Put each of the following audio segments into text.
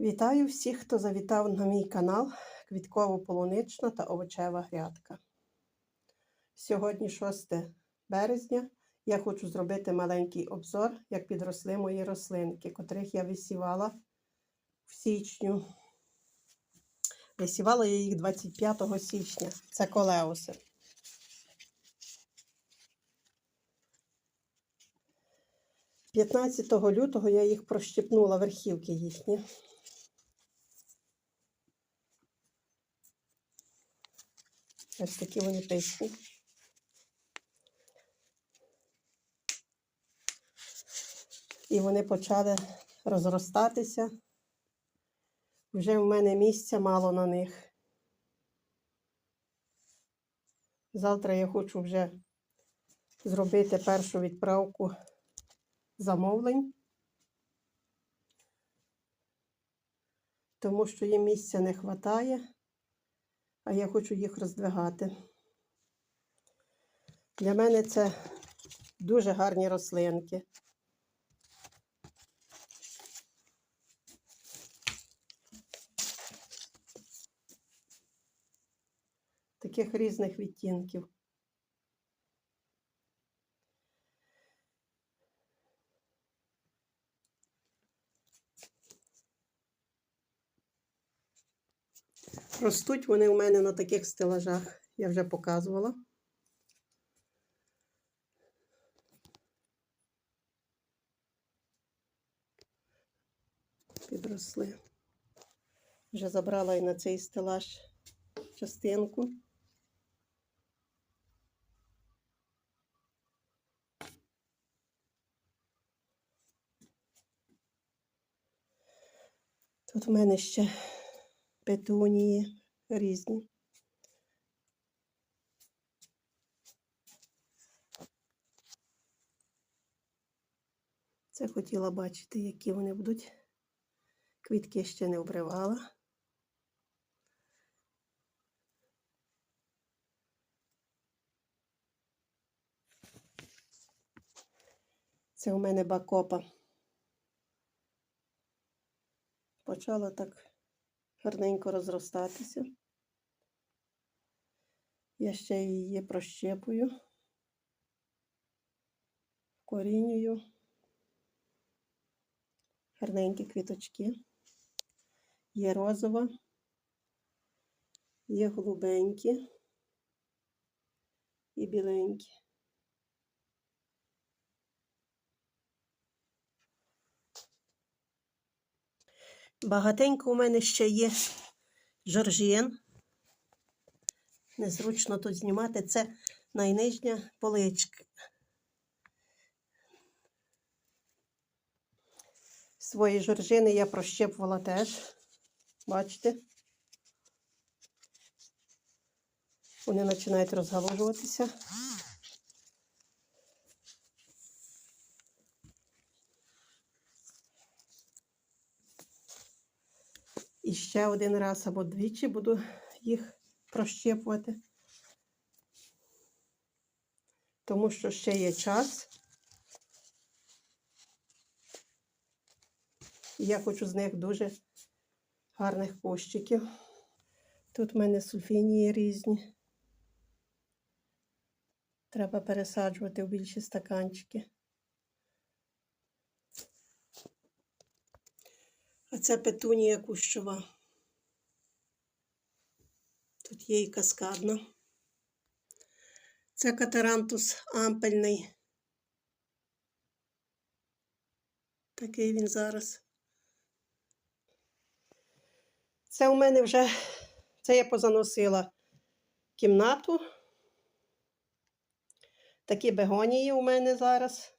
Вітаю всіх, хто завітав на мій канал Квітково-полунична та овочева грядка. Сьогодні 6 березня. Я хочу зробити маленький обзор, як підросли мої рослинки, котрих я висівала в січню. Висівала я їх 25 січня. Це колеуси. П'ятнадцятого лютого я їх прощепнула верхівки їхні. Ось такі вони пишні. І вони почали розростатися. Вже в мене місця мало на них. Завтра я хочу вже зробити першу відправку замовлень, тому що їм місця не вистачає а я хочу їх роздвигати. Для мене це дуже гарні рослинки. Таких різних відтінків. Ростуть вони у мене на таких стелажах, я вже показувала. Підросли. Вже забрала і на цей стелаж частинку. Тут в мене ще петунії різні. Це хотіла бачити, які вони будуть. Квітки ще не обривала. Це у мене бакопа. Почала так гарненько розростатися. Я ще її прощепую, корінюю, гарненькі квіточки. Є розова, є голубенькі і біленькі. Багатенько у мене ще є жоржієн. Незручно тут знімати. Це найнижня поличка. Свої жоржини я прощепувала теж. Бачите? Вони починають розгалужуватися. І ще один раз або двічі буду їх прощепувати, тому що ще є час. Я хочу з них дуже гарних кущиків. Тут в мене сульфінії різні. Треба пересаджувати в більші стаканчики. А це петунія кущова. Тут є і каскадна. Це катарантус ампельний. Такий він зараз. Це у мене вже, це я позаносила кімнату. Такі бегонії у мене зараз.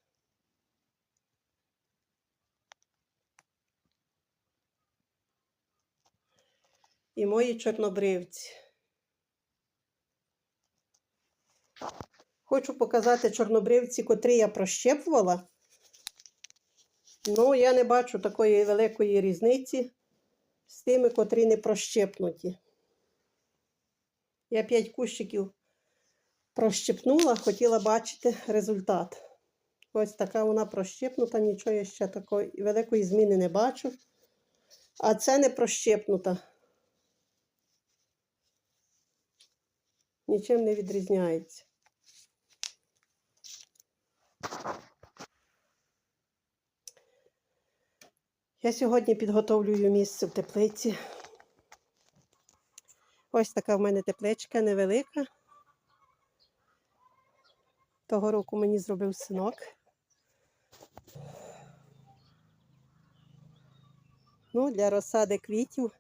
І мої чорнобривці. Хочу показати чорнобривці, котрі я прощепувала. Ну, я не бачу такої великої різниці з тими, котрі не прощепнуті. Я 5 кущиків прощепнула, хотіла бачити результат. Ось така вона прощепнута, нічого я ще такої великої зміни не бачу. А це не прощепнута. Нічим не відрізняється. Я сьогодні підготовлюю місце в теплиці. Ось така в мене тепличка невелика. Того року мені зробив синок. Ну, для розсади квітів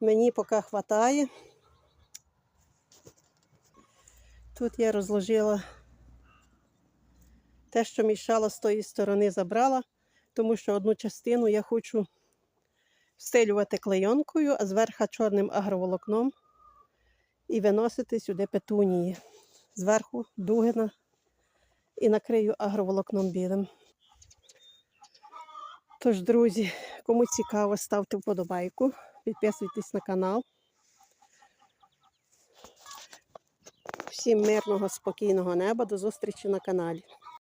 мені поки хватає. Тут я розложила те, що мішало з тої сторони, забрала, тому що одну частину я хочу встилювати клейонкою, а зверху чорним агроволокном і виносити сюди петунії. Зверху дугина і накрию агроволокном білим. Тож, друзі, кому цікаво, ставте вподобайку, підписуйтесь на канал. Всім мирного, спокійного неба. До зустрічі на каналі.